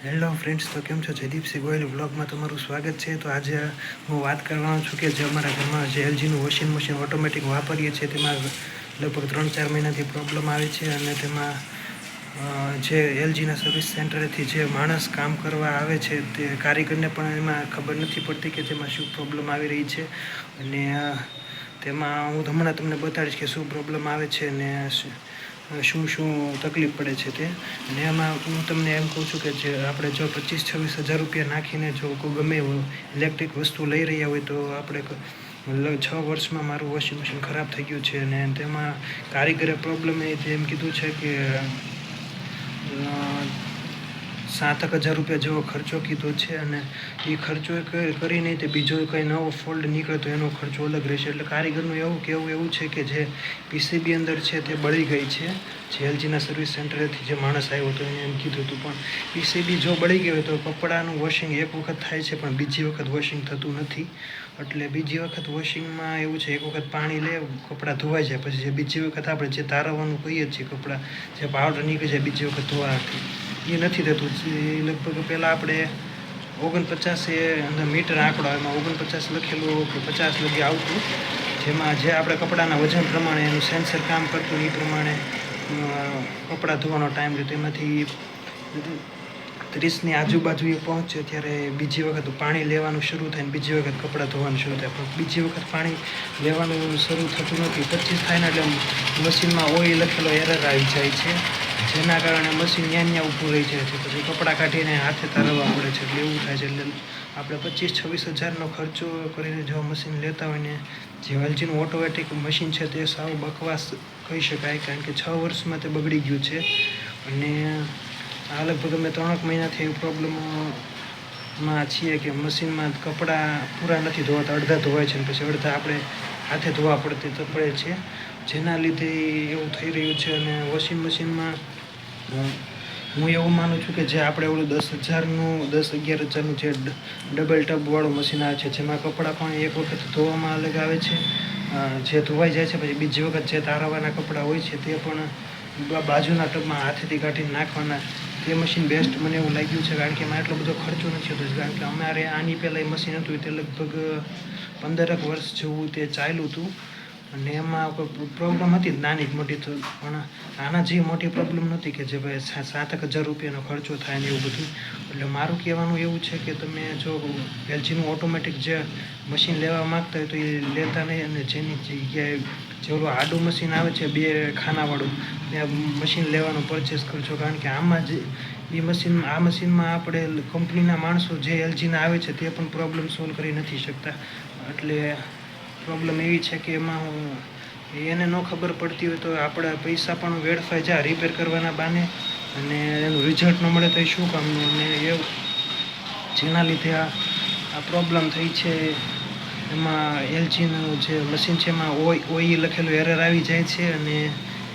Hello friends તો કેમ છો? જયદીપસિંહ ગોયલ બ્લોગમાં તમારું સ્વાગત છે. તો આજે હું વાત કરવાનો છું કે જે અમારા ઘરમાં જે એલજીનું વોશિંગ મશીન ઓટોમેટિક વાપરીએ છીએ, તેમાં લગભગ ત્રણ ચાર મહિનાથી પ્રોબ્લેમ આવે છે અને તેમાં જે એલજીના સર્વિસ સેન્ટરેથી જે માણસ કામ કરવા આવે છે, તે કારીગરને પણ એમાં ખબર નથી પડતી કે તેમાં શું પ્રોબ્લેમ આવી રહી છે. અને તેમાં હું હમણાં તમને બતાડીશ કે શું પ્રોબ્લેમ આવે છે અને શું શું તકલીફ પડે છે તે? અને એમાં હું તમને એમ કહું છું કે જે આપણે જો પચીસ છવ્વીસ હજાર રૂપિયા નાખીને જો ગમે એવું ઇલેક્ટ્રિક વસ્તુ લઈ રહ્યા હોય તો આપણે છ વર્ષમાં મારું વોશિંગ મશીન ખરાબ થઈ ગયું છે અને તેમાં કારીગરે પ્રોબ્લેમ એ એમ કીધું છે કે સાતક હજાર રૂપિયા જેવો ખર્ચો કીધો છે અને એ ખર્ચો કરી નહીં તે બીજો કંઈ નવો ફોલ્ડ નીકળે તો એનો ખર્ચો અલગ રહેશે. એટલે કારીગરનું એવું કહેવું, એવું છે કે જે પીસીબી અંદર છે તે બળી ગઈ છે. જે એલજીના સર્વિસ સેન્ટરેથી જે માણસ આવ્યો હતો એને એમ કીધું હતું, પણ પીસીબી જો બળી ગયો તો કપડાનું વોશિંગ એક વખત થાય છે, પણ બીજી વખત વોશિંગ થતું નથી. એટલે બીજી વખત વોશિંગમાં એવું છે, એક વખત પાણી લે, કપડાં ધોવાઈ જાય, પછી જે બીજી વખત આપણે જે તારવવાનું કહીએ છીએ કપડાં, જે પાવડર નીકળી જાય, બીજી વખત ધોવાથી એ નથી થતું જે લગભગ પહેલાં આપણે ઓગણપચાસ એ અંદર મીટર આંકડો એમાં ઓગણપચાસ લખેલું કે પચાસ લગી આવતું. જેમાં જે આપણે કપડાના વજન પ્રમાણે એનું સેન્સર કામ કરતું એ પ્રમાણે કપડાં ધોવાનો ટાઈમ રહ્યો. તેમાંથી ત્રીસની આજુબાજુ એ પહોંચે ત્યારે બીજી વખત પાણી લેવાનું શરૂ થાય ને બીજી વખત કપડાં ધોવાનું શરૂ થાય. પણ બીજી વખત પાણી લેવાનું શરૂ થતું નથી. પચીસ થાય ને એટલે મશીનમાં ઓઇલ લખેલો એરર આવી જાય છે. જેના કારણે મશીન ન્યા ન્યા ઊભું રહી જાય છે. પછી કપડાં કાઢીને હાથે તારવવા પડે છે. એટલે એવું થાય છે. એટલે આપણે પચીસ છવ્વીસ હજારનો ખર્ચો કરીને જો મશીન લેતા હોય ને જે એલજીનું ઓટોમેટિક મશીન છે તે સાવ બકવાસ કહી શકાય, કારણ કે છ વર્ષમાં તે બગડી ગયું છે. અને આ લગભગ અમે ત્રણેક મહિનાથી પ્રોબ્લેમમાં પ્રોબ્લેમ છીએ કે મશીનમાં કપડાં પૂરા નથી ધોવાતા. અડધા ધોવાય છે પછી અડધા આપણે હાથે ધોવા પડતી પડે છે. જેના લીધે એવું થઈ રહ્યું છે અને વોશિંગ મશીનમાં હું એવું માનું છું કે જે આપણે ઓલું દસ હજારનું, દસ અગિયાર હજારનું જે ડબલ ટબવાળું મશીન આવે છે, જેમાં કપડાં પણ એક વખત ધોવામાં અલગ આવે છે જે ધોવાઈ જાય છે, પછી બીજી વખત જે તારવાના કપડાં હોય છે, તે પણ બાજુના ટબમાં હાથેથી કાઢીને નાખવાના. તે મશીન બેસ્ટ મને એવું લાગ્યું છે, કારણ કે એમાં એટલો બધો ખર્ચો નથી હોતો કારણ કે અમારે આની પહેલાં એ મશીન હતું તે લગભગ પંદરક વર્ષ જેવું તે ચાલ્યું હતું. અને એમાં કોઈ પ્રોબ્લેમ હતી? જ નાની જ મોટી પણ આના જેવી મોટી પ્રોબ્લેમ નથી કે જે ભાઈ સાત એક હજાર રૂપિયાનો ખર્ચો થાય ને એવું બધું? એટલે મારું કહેવાનું એવું છે કે તમે જો એલજીનું ઓટોમેટિક જે મશીન લેવા માગતા હોય તો એ લેતા નહીં અને જેની જગ્યાએ જે ઓલું આડું મશીન આવે છે, બે ખાનાવાળું એ મશીન લેવાનું પરચેસ કરજો. કારણ કે આમાં જે એ મશીન આ મશીનમાં આપણે કંપનીના માણસો જે એલજીના આવે છે, તે પણ પ્રોબ્લેમ સોલ્વ કરી નથી શકતા. એટલે પ્રોબ્લેમ એવી છે કે એમાં હું એને ન ખબર પડતી હોય તો આપણા પૈસા પણ વેડફાઈ જાય રિપેર કરવાના બાને. અને એનું રિઝલ્ટ ન મળે તો એ શું કામનું અને એવું જેના લીધે આ આ પ્રોબ્લેમ થઈ છે. એમાં એલજીનું જે મશીન છે એમાં ઓઈ ઓઈ લખેલું એરર આવી જાય છે અને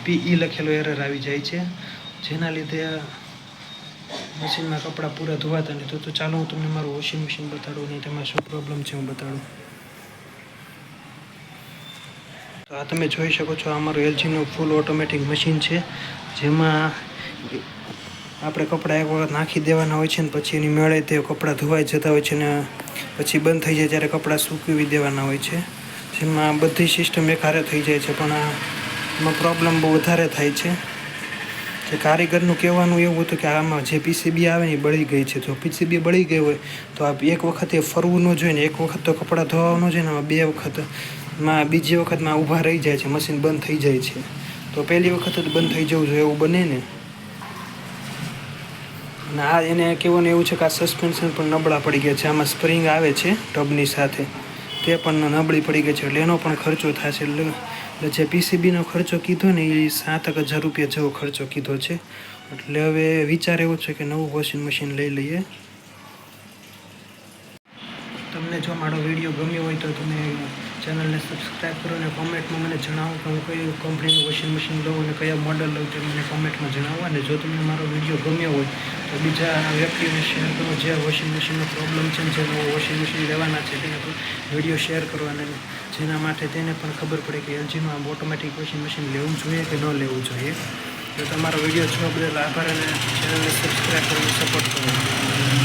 પીઈ લખેલું એરર આવી જાય છે. જેના લીધે મશીનમાં કપડાં પૂરા ધોવાતા નથી તો ચાલો હું તમને મારું વોશિંગ મશીન બતાડું ને તેમાં શું પ્રોબ્લેમ છે હું બતાડું તો આ તમે જોઈ શકો છો આ એલજીનું ફૂલ ઓટોમેટિક મશીન છે, જેમાં આપણે કપડાં એક વખત નાખી દેવાના હોય છે ને પછી એની મેળે તે કપડાં ધોવાઈ જતા હોય છે ને પછી બંધ થઈ જાય ત્યારે કપડાં સૂકવી દેવાના હોય છે. જેમાં બધી સિસ્ટમ એકારે થઈ જાય છે, પણ એમાં પ્રોબ્લેમ બહુ વધારે થાય છે. જે કારીગરનું કહેવાનું એવું હતું કે આમાં જે પીસીબી આવે ને એ બળી ગઈ છે. જો પીસીબી બળી ગઈ હોય તો આ એક વખત એ ફરવું ન જોઈએ ને એક વખત તો કપડાં ધોવાનું જોઈએ ને બે વખત માં બીજી વખતમાં ઊભા રહી જાય છે મશીન બંધ થઈ જાય છે. તો પહેલી વખત જ બંધ થઈ જવું જોઈએ એવું બને ને. અને આ એને કહેવાનું એવું છે કે આ સસ્પેન્શન પણ નબળા પડી ગયા છે. આમાં સ્પ્રિંગ આવે છે ટબની સાથે. તે પણ નબળી પડી ગઈ છે એટલે એનો પણ ખર્ચો થશે. એટલે જે પીસીબીનો ખર્ચો કીધો ને એ સાતક હજાર રૂપિયા જેવો ખર્ચો કીધો છે. એટલે હવે વિચાર એવો છે કે નવું વોશિંગ મશીન લઈ લઈએ. તમને જો મારો વીડિયો ગમ્યો હોય તો તમે ચેનલને સબસ્ક્રાઈબ કરો અને કોમેન્ટમાં મને જણાવો કે હું કઈ કંપનીનું વોશિંગ મશીન લઉં અને કયા મોડલ લઉં તે મને કોમેન્ટમાં જણાવો. અને જો તમને મારો વીડિયો ગમ્યો હોય, તો બીજા વ્યક્તિને શેર કરો જે વોશિંગ મશીનનો પ્રોબ્લેમ છે જે નવો વોશિંગ મશીન લેવાના છે તેને પણ વીડિયો શેર કરો અને જેના માટે તેને પણ ખબર પડે કે એલજીનું આમ ઓટોમેટિક વોશિંગ મશીન લેવું જોઈએ કે ન લેવું જોઈએ. તો તમારો વીડિયો જોવા બદલ આભાર અને ચેનલને સબસ્ક્રાઈબ કરીને સપોર્ટ કરો.